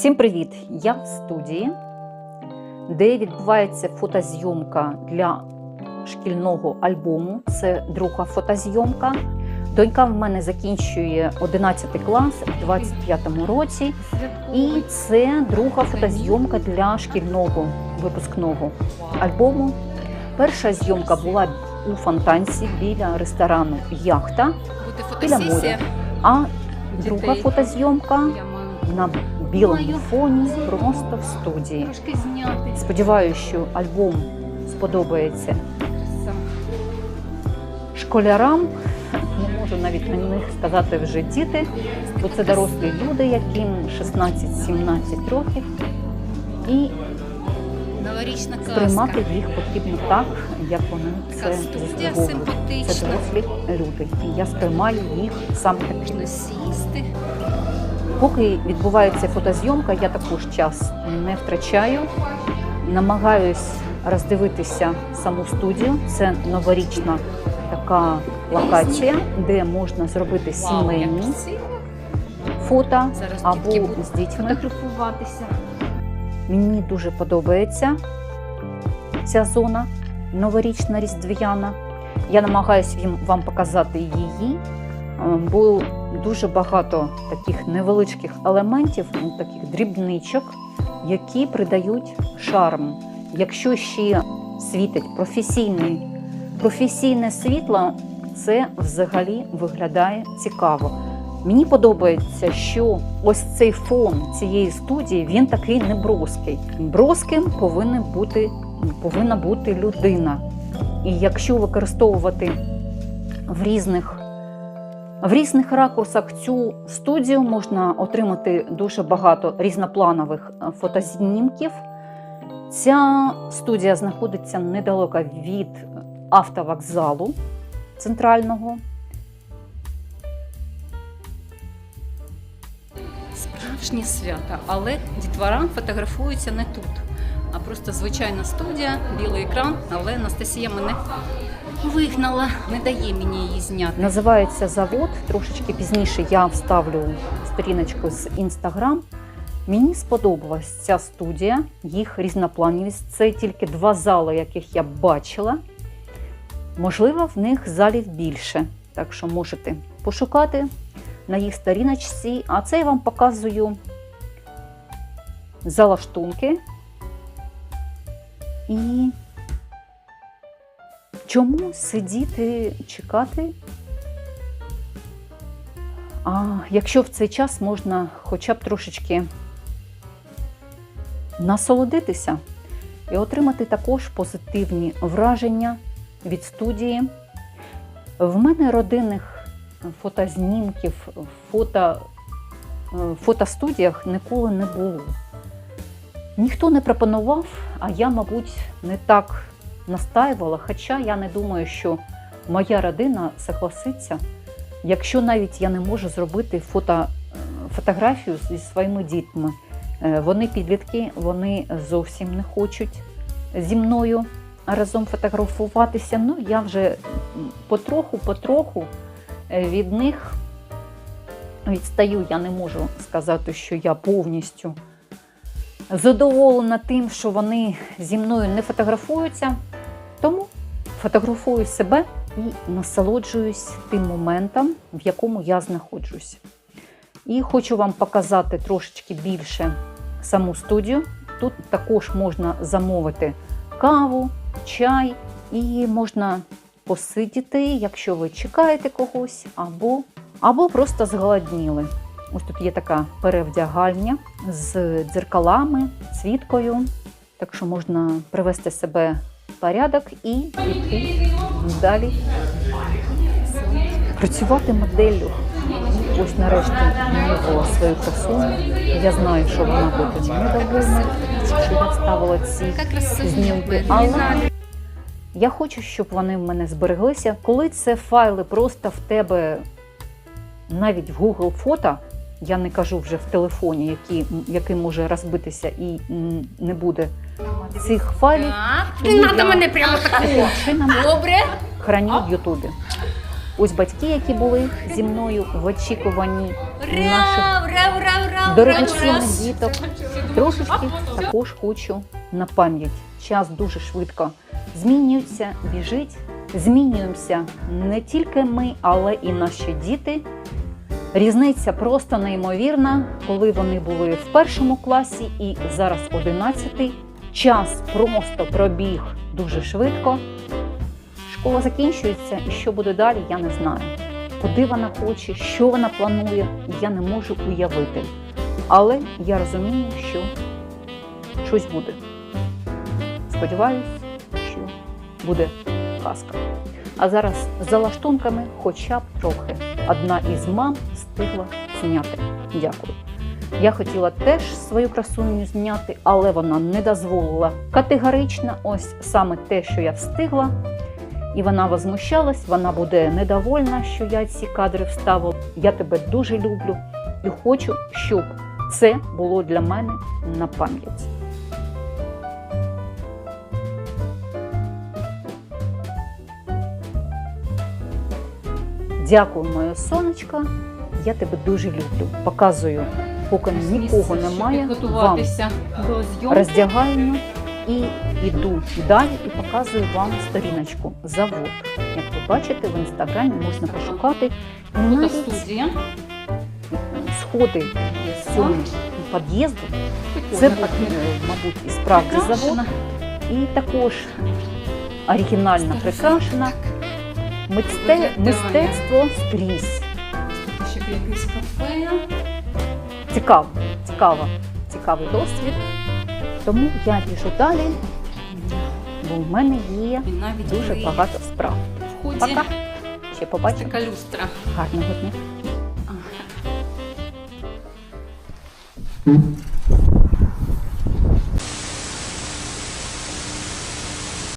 Всім привіт! Я в студії, де відбувається фотозйомка для шкільного альбому. Це друга фотозйомка. Донька в мене закінчує 11 клас в 25-му році, і це друга фотозйомка для шкільного випускного альбому. Перша зйомка була у фонтанці біля ресторану Яхта, біля моря. А друга фотозйомка на білому фоні, просто в студії. Сподіваюся, що альбом сподобається школярам. Не можу навіть на них сказати вже діти, бо це дорослі люди, яким 16-17 років, і сприймати їх потрібно так, як вони це заслуговують. Це дорослі люди, і я сприймаю їх саме такими. Поки відбувається фотозйомка, я також час не втрачаю. Намагаюсь роздивитися саму студію. Це новорічна така локація, де можна зробити сімейні фото або з дітьми. фотографуватися. Мені дуже подобається ця зона новорічна різдвяна. Я намагаюся вам показати її, е, бо дуже багато таких невеличких елементів, ну, таких дрібничок, які придають шарм. Якщо ще світить професійний, професійне світло, це взагалі виглядає цікаво. Мені подобається, що ось цей фон цієї студії він такий неброский. Броским повинен бути, повинна бути людина. І якщо використовувати в різних, в різних ракурсах цю студію, можна отримати дуже багато різнопланових е, фотознімків. Ця студія знаходиться недалеко від автовокзалу центрального. Справжнє свято, але дітвора фотографується не тут, а просто звичайна студія, білий екран, але Анастасія мене вигнала, не дає мені її зняти. Називається завод. Трошечки пізніше я вставлю сторіночку з інстаграм. Мені сподобалась ця студія, їх різнопланівість. Це тільки два зали, яких я бачила. Можливо, в них залів більше, так що можете пошукати на їх сторіночці. А це я вам показую залаштунки. І чому сидіти, чекати? А якщо в цей час можна хоча б трошечки насолодитися і отримати також позитивні враження від студії. В мене родинних фотознімків, фото, е, фотостудіях ніколи не було. Ніхто не пропонував, а я, мабуть, не так настаювала, хоча я не думаю, що моя родина согласиться, якщо навіть я не можу зробити фото, фотографію зі своїми дітьми. Е, Вони підлітки, вони зовсім не хочуть зі мною разом фотографуватися. Ну, я вже потроху-потроху е, від них відстаю. Я не можу сказати, що я повністю задоволена тим, що вони зі мною не фотографуються. Тому фотографую себе і насолоджуюсь тим моментом, в якому я знаходжусь. І хочу вам показати трошечки більше саму студію. Тут також можна замовити каву, чай і можна посидіти, якщо ви чекаєте когось, або, або просто зголодніли. Ось тут є така перевдягальня з дзеркалами, цвіткою. Так що можна привести себе порядок і йти далі. Працювати моделлю. Ось нарешті нюхала свою красуню. Я знаю, що вона буде недовольна, що я вставила ці знімки. Але я хочу, щоб вони в мене збереглися. Коли це файли просто в тебе навіть в Google фото, я не кажу вже в телефоні, який, який може розбитися і не буде цих файлів, Так, не треба мене прямо такого. чином Добре. храню в Ютубі. Ось батьки, які були зі мною в очікуванні наших Ура, ура, ура, ура, дорогоцінних діток. Трошечки також хочу на пам'ять. Час дуже швидко змінюється, біжить. Змінюємося не тільки ми, але і наші діти. Різниця просто неймовірна, коли вони були в першому класі і зараз одинадцятий. Час просто пробіг дуже швидко. Школа закінчується, і що буде далі, я не знаю. Куди вона хоче, що вона планує, я не можу уявити. Але я розумію, що щось буде. Сподіваюсь, що буде казка. А зараз за лаштунками хоча б трохи. Одна із мам встигла зняти. Дякую. Я хотіла теж свою красуню зняти, але вона не дозволила категорично. Ось саме те, що я встигла. І вона возмущалась, вона буде недовольна, що я ці кадри вставила. Я тебе дуже люблю і хочу, щоб це було для мене на пам'ять. Дякую, моє сонечко. Я тебе дуже люблю. Показую, поки нікого немає. Вам роздягальню і йду далі і показую вам сторіночку завод. Як ви бачите, в інстаграмі можна пошукати навіть сходи Є цього під'їзду. Це мабуть, і справді завод. І також оригінально прикрашена. Мистецтво скрізь. Ще якесь кафе. Цікаво, цікаво, цікавий досвід. Тому я біжу далі, бо в мене є навіть дуже багато справ. Пока. Ще побачимо. така люстра. Гарного дня.